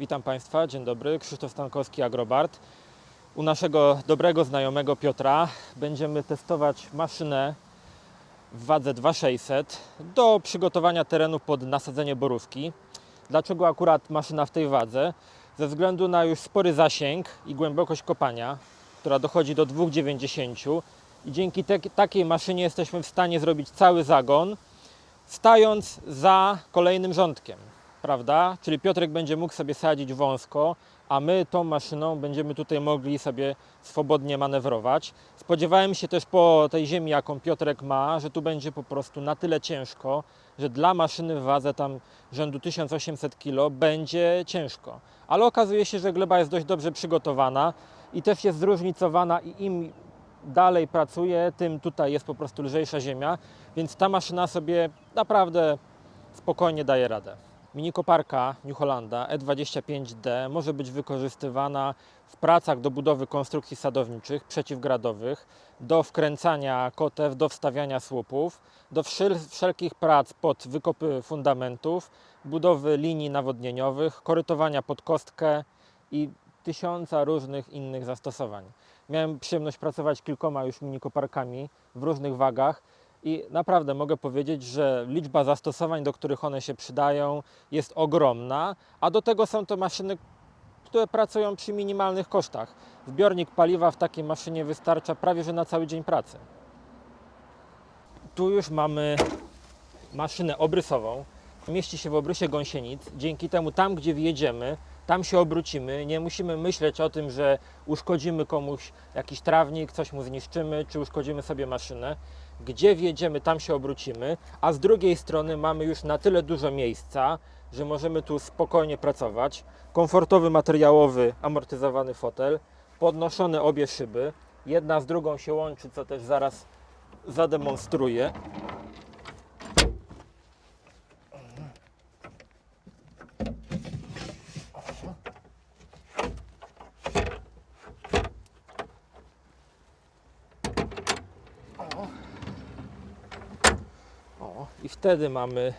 Witam Państwa, dzień dobry. Krzysztof Stankowski, Agrobart. U naszego dobrego znajomego Piotra będziemy testować maszynę w wadze 2600 do przygotowania terenu pod nasadzenie borówki. Dlaczego akurat maszyna w tej wadze? Ze względu na już spory zasięg i głębokość kopania, która dochodzi do 2,90 i dzięki te, takiej maszynie jesteśmy w stanie zrobić cały zagon, stając za kolejnym rządkiem, prawda? Czyli Piotrek będzie mógł sobie sadzić wąsko, a my tą maszyną będziemy tutaj mogli sobie swobodnie manewrować. Spodziewałem się też po tej ziemi, jaką Piotrek ma, że tu będzie po prostu na tyle ciężko, że dla maszyny w wadze tam rzędu 1800 kg będzie ciężko. Ale okazuje się, że gleba jest dość dobrze przygotowana i też jest zróżnicowana i im dalej pracuje, tym tutaj jest po prostu lżejsza ziemia, więc ta maszyna sobie naprawdę spokojnie daje radę. Mini koparka New Hollanda E25D może być wykorzystywana w pracach do budowy konstrukcji sadowniczych przeciwgradowych, do wkręcania kotew, do wstawiania słupów, do wszel- wszelkich prac pod wykopy fundamentów, budowy linii nawodnieniowych, korytowania pod kostkę i tysiąca różnych innych zastosowań. Miałem przyjemność pracować kilkoma już mini koparkami w różnych wagach i naprawdę mogę powiedzieć, że liczba zastosowań, do których one się przydają, jest ogromna, a do tego są to maszyny, które pracują przy minimalnych kosztach. Zbiornik paliwa w takiej maszynie wystarcza prawie że na cały dzień pracy. Tu już mamy maszynę obrysową. Mieści się w obrysie gąsienic. Dzięki temu tam, gdzie wjedziemy, tam się obrócimy. Nie musimy myśleć o tym, że uszkodzimy komuś jakiś trawnik, coś mu zniszczymy, czy uszkodzimy sobie maszynę. Gdzie wjedziemy, tam się obrócimy, a z drugiej strony mamy już na tyle dużo miejsca, że możemy tu spokojnie pracować. Komfortowy, materiałowy, amortyzowany fotel, podnoszone obie szyby. Jedna z drugą się łączy, co też zaraz zademonstruję. O, I wtedy mamy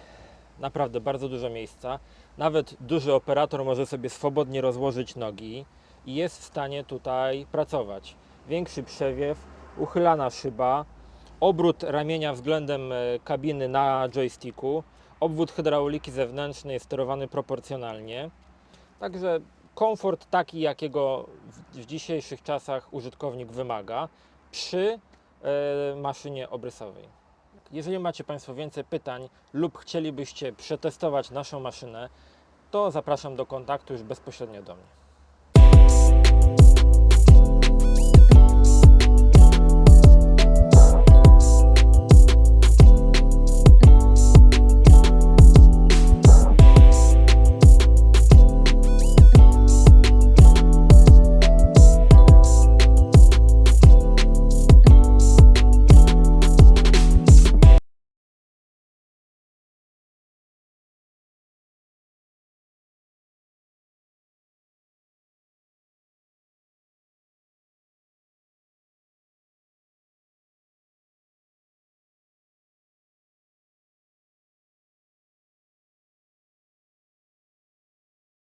naprawdę bardzo dużo miejsca. Nawet duży operator może sobie swobodnie rozłożyć nogi i jest w stanie tutaj pracować. Większy przewiew, uchylana szyba, obrót ramienia względem e, kabiny na joysticku, obwód hydrauliki zewnętrznej jest sterowany proporcjonalnie. Także komfort taki, jakiego w, dzisiejszych czasach użytkownik wymaga przy e, maszynie obrysowej. Jeżeli macie Państwo więcej pytań lub chcielibyście przetestować naszą maszynę, to zapraszam do kontaktu już bezpośrednio do mnie.